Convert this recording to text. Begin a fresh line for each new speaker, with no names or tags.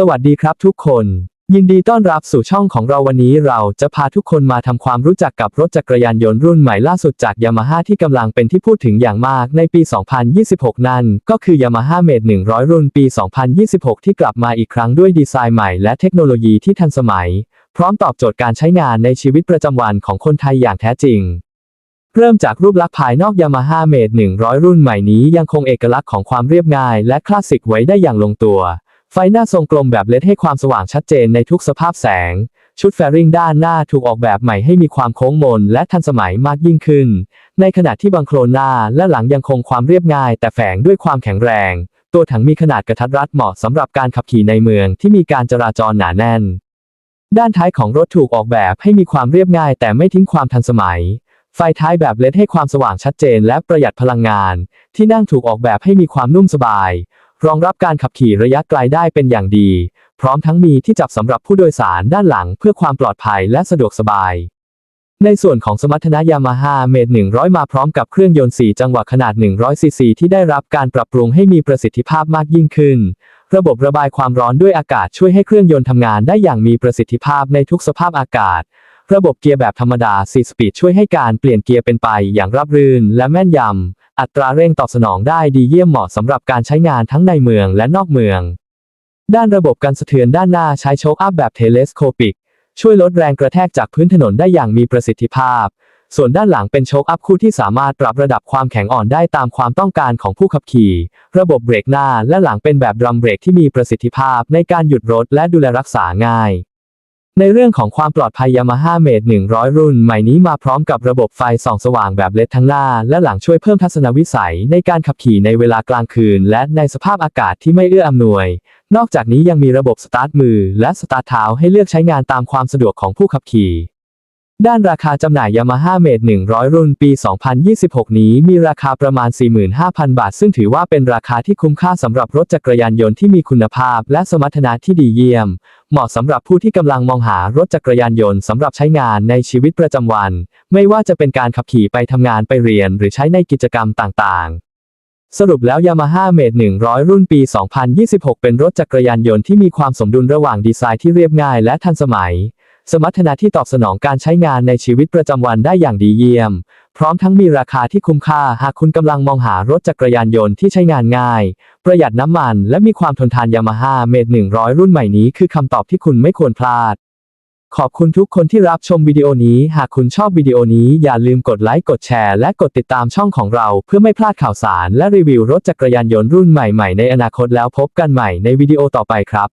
สวัสดีครับทุกคน ยินดีต้อนรับสู่ช่องของเราวันนี้เราจะพาทุกคนมาทำความรู้จักกับรถจักรยานยนต์รุ่นใหม่ล่าสุดจากยามาฮ่าที่กำลังเป็นที่พูดถึงอย่างมากในปี 2026 นั่น ก็คือ Yamaha Mate 100 รุ่นปี 2026 ที่กลับมาอีกครั้งด้วยดีไซน์ใหม่และเทคโนโลยีที่ทันสมัย พร้อมตอบโจทย์การใช้งานในชีวิตประจำวันของคนไทยอย่างแท้จริงเริ่มจากรูปลักษณ์ภายนอก Yamaha Mate 100 รุ่นใหม่นี้ยังคงเอกลักษณ์ของความเรียบง่ายและคลาสสิกไว้ได้อย่างลงตัว ไฟหน้าทรงกลมแบบเลดให้ความสว่างชัดเจนในทุกสภาพแสง ชุดแฟริงด้านหน้าถูกออกแบบใหม่ให้มีความโค้งมนและทันสมัยมากยิ่งขึ้น ในขณะที่บังโคลนหน้าและหลังยังคงความเรียบง่าย แต่แฝงด้วยความแข็งแรง ตัวถังมีขนาดกระทัดรัดเหมาะสำหรับการขับขี่ในเมืองที่มีการจราจรหนาแน่น ด้านท้ายของรถถูกออกแบบให้มีความเรียบง่าย แต่ไม่ทิ้งความทันสมัยไฟท้ายแบบเลดให้ความสว่างชัดเจนและประหยัดพลังงาน ที่นั่งถูกออกแบบให้มีความนุ่มสบาย รองรับการขับขี่ระยะไกลได้เป็นอย่างดี พร้อมทั้งมีที่จับสำหรับผู้โดยสารด้านหลังเพื่อความปลอดภัยและสะดวกสบาย ในส่วนของสมรรถนะยามาฮ่าเมด100 มาพร้อมกับเครื่องยนต์ 4 จังหวะขนาด 100 ซีซีที่ได้รับการปรับปรุงให้มีประสิทธิภาพมากยิ่งขึ้น ระบบระบายความร้อนด้วยอากาศช่วยให้เครื่องยนต์ทำงานได้อย่างมีประสิทธิภาพในทุกสภาพอากาศระบบเกียร์แบบธรรมดา 4 สปีดช่วยให้การเปลี่ยนเกียร์เป็นไปอย่างราบรื่นและแม่นยำ อัตราเร่งตอบสนองได้ดีเยี่ยมเหมาะสำหรับการใช้งานทั้งในเมืองและนอกเมือง ด้านระบบการสะเทือนด้านหน้าใช้โชคอัพแบบเทเลสโคปิก ช่วยลดแรงกระแทกจากพื้นถนนได้อย่างมีประสิทธิภาพ ส่วนด้านหลังเป็นโชคอัพคู่ที่สามารถปรับระดับความแข็งอ่อนได้ตามความต้องการของผู้ขับขี่ ระบบเบรกหน้าและหลังเป็นแบบดรัมเบรกที่มีประสิทธิภาพในการหยุดรถและดูแลรักษาง่าย ในเรื่องของความปลอดภัย Yamaha Mate 100 รุ่นใหม่นี้มาพร้อมกับระบบไฟส่องสว่างแบบเลดทั้งหน้า และหลังช่วยเพิ่มทัศนวิสัยในการขับขี่ในเวลากลางคืน และในสภาพอากาศที่ไม่เอื้ออำนวย นอกจากนี้ยังมีระบบสตาร์ทมือและสตาร์ทเท้าให้เลือกใช้งานตามความสะดวกของผู้ขับขี่ ด้านราคาจำหน่าย Yamaha Mate 100 รุ่นปี 2026 นี้มีราคาประมาณ 45,000 บาท ซึ่งถือว่าเป็นราคาที่คุ้มค่าสำหรับรถจักรยานยนต์ที่มีคุณภาพและสมรรถนะที่ดีเยี่ยม เหมาะสำหรับผู้ที่กำลังมองหารถจักรยานยนต์สำหรับใช้งานในชีวิตประจำวัน ไม่ว่าจะเป็นการขับขี่ไปทำงานไปเรียน หรือใช้ในกิจกรรมต่างๆสรุปแล้ว Yamaha Mate 100 รุ่นปี 2026 เป็นรถจักรยานยนต์ที่มีความสมดุลระหว่างดีไซน์ที่เรียบง่ายและทันสมัย สมรรถนะที่ตอบสนองการใช้งานในชีวิตประจำวันได้อย่างดีเยี่ยม พร้อมทั้งมีราคาที่คุ้มค่าหากคุณกำลังมองหารถจักรยานยนต์ที่ใช้งานง่าย ประหยัดน้ำมัน และมีความทนทาน Yamaha Mate 100 รุ่นใหม่นี้คือคำตอบที่คุณไม่ควรพลาดขอบคุณทุกคนที่รับชมวิดีโอนี้ หากคุณชอบวิดีโอนี้อย่าลืมกดไลค์ กดแชร์ และกดติดตามช่องของเรา เพื่อไม่พลาดข่าวสาร และรีวิวรถจักรยานยนต์รุ่นใหม่ๆ ในอนาคตแล้วพบกันใหม่ในวิดีโอต่อไปครับ